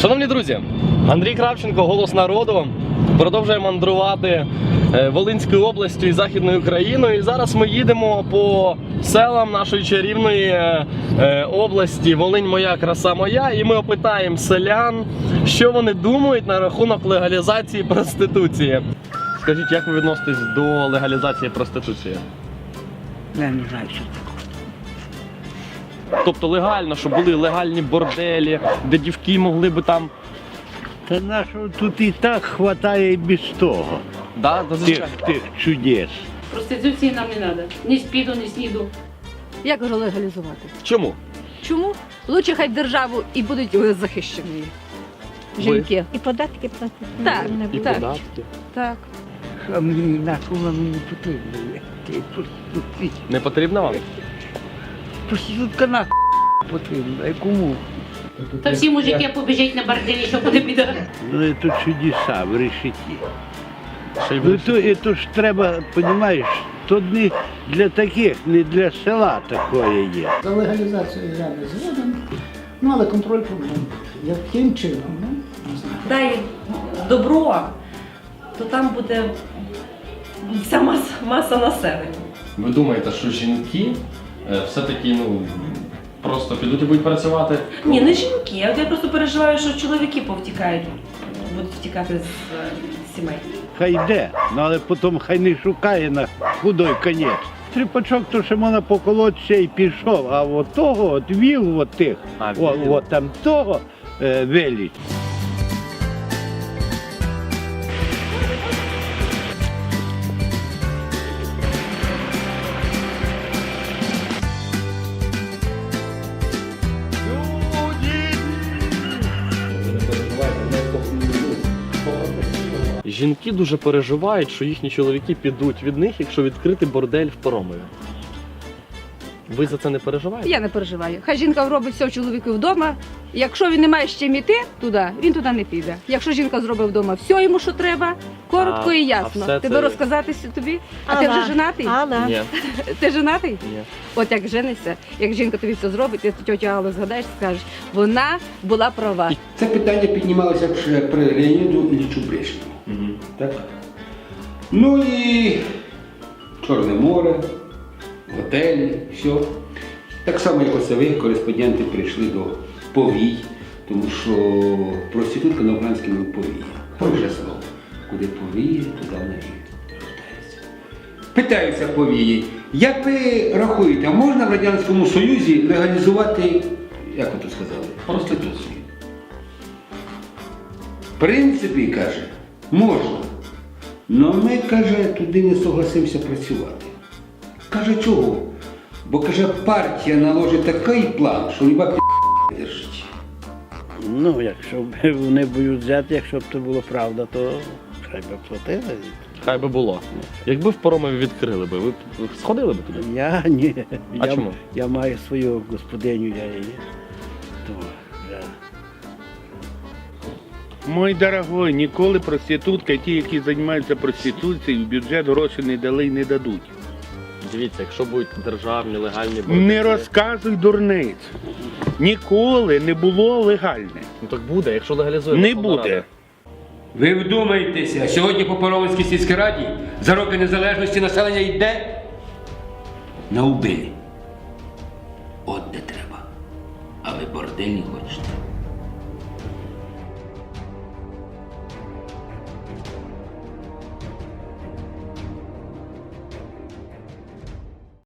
Шановні друзі, Андрій Кравченко, голос народу. Продовжує мандрувати е, Волинською областю і Західною Україною. І зараз ми їдемо по селам нашої чарівної е, е, області Волинь моя, краса моя. І ми опитаємо селян, що вони думають на рахунок легалізації проституції. Скажіть, як ви відноситесь до легалізації проституції? Я не знаю, що. Тобто легально, щоб були легальні борделі, де дівки могли би там. Та нашого тут і так хватає і без того. Да, да, Тих, звичайно. тих чудес. Проституції нам не треба. Ні спіду, ні сніду. Як же легалізувати? Чому? Чому? Лучше хай державу і будуть е, захищені. Жінки. І податки платити. Так, не І. Так. податки. Так. А мені нахуй воно не потрібно. Не потрібно вам? Проститутка нахуй потрібна. І кому? Та всі мужики побіжать на борделі, що буде біда. Ну, це чудеса в решеті. Ну, то, і то ж треба, розумієш, то не для таких, не для села такое є. За легалізацію я не згоден, ну але контроль бути. Яким чином? Ну, не знаю. дай добро, то там буде вся маса, маса населення. Ви думаєте, що жінки все-таки ну, просто підуть і будуть працювати? Ні, не жінки. Я, я просто переживаю, що чоловіки повтікають, будуть втікати з е, сімей. Хай йде, ну але потім хай не шукає на худой конець. Тріпачок, то ще можна поколотися і пішов, а от того, от віл, от тих, А, о, віл. от там того е, веліть. Жінки дуже переживають, що їхні чоловіки підуть від них, якщо відкрити бордель в Поромові. Ви за це не переживаєте? Я не переживаю. Хай жінка робить все чоловіку вдома. Якщо він не має з чим іти туди, він туди не піде. Якщо жінка зробить вдома все йому, що треба, коротко А- і а ясно. все Тебе це- розказати тобі? А ти вже женатий? Ала. Ні, Ти женатий? ні. От як женишся, як жінка тобі все зробить, ти тьотю Аллу згадаєш, скажеш, вона була права. Це питання піднімалося при Леоніду Іллічу Брежневу. Мгм. Так? Ну і Чорне море, готелі, все. Так само, як оце ви, кореспонденти, прийшли до повій, тому що проститутка на українському повіє. Хороше слово. Куди повіє, туди вона. Питаються повії, як ви рахуєте, можна в Радянському Союзі легалізувати, як ви тут сказали, проституцію? В принципі, каже, можна. Но ми, каже, туди не согласимося працювати. Каже, чого? Бо каже, партія наложить такий план, що не держить. Ну, якщо б вони будуть взяти, якщо б це було правда, то хай би платили. Хай би було. Якби в Поромові відкрили би, ви б сходили б туди? Я ні. А я, чому? я маю свою господиню, я її. То. Мой дорогой, ніколи проститутка, ті, які займаються проституцією, в бюджет гроші не дали і не дадуть. Дивіться, якщо будуть державні легальні борделі, Не розказуй дурниць. Ніколи не було легальне. Ну так буде, якщо легалізуємо. Не буде. Рада. Ви вдумайтеся, сьогодні по Паровинській сільській раді за роки незалежності населення йде на убилі. От де треба. А ви борделі хочете. Thank you.